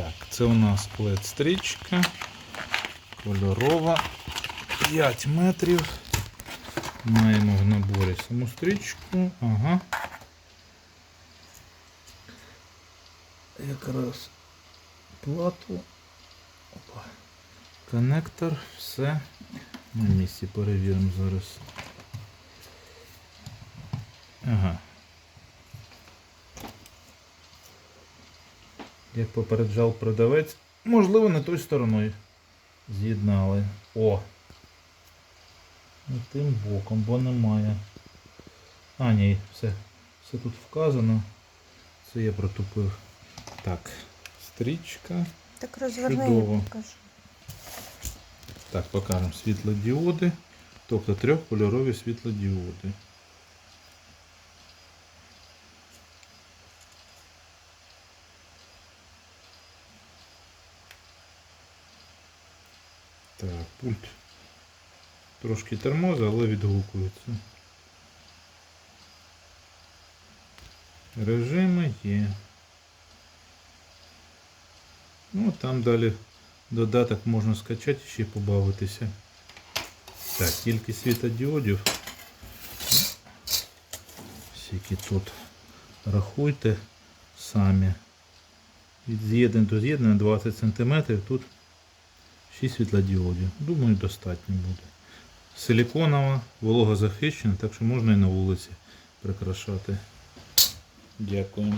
Так, це у нас led стрічка. Кольорова. 5 метрів. Маємо в наборі саму стрічку. Ага. Якраз плату. Опа. Коннектор, все. На місці перевіримо зараз. Ага. Як попереджав продавець, можливо, не тою стороною з'єднали. О! Не тим боком, бо немає. А, ні, все, все тут вказано. Це я протупив. Так, стрічка. Так розверни Чудово. Так, покажемо світлодіоди. Тобто трьохкольорові світлодіоди. Так, пульт. Трошки тормоза, але відгукується. Режими є. Ну, там далі додаток можна скачати ще побавитися. Так, кількість світодіодів. Скільки тут рахуйте самі. Від з'єднання до з'єднання 20 см. Тут 6 світлодіодів. Думаю, достатньо буде. Силіконова, волога захищена, так що можна і на вулиці прикрашати. Дякую.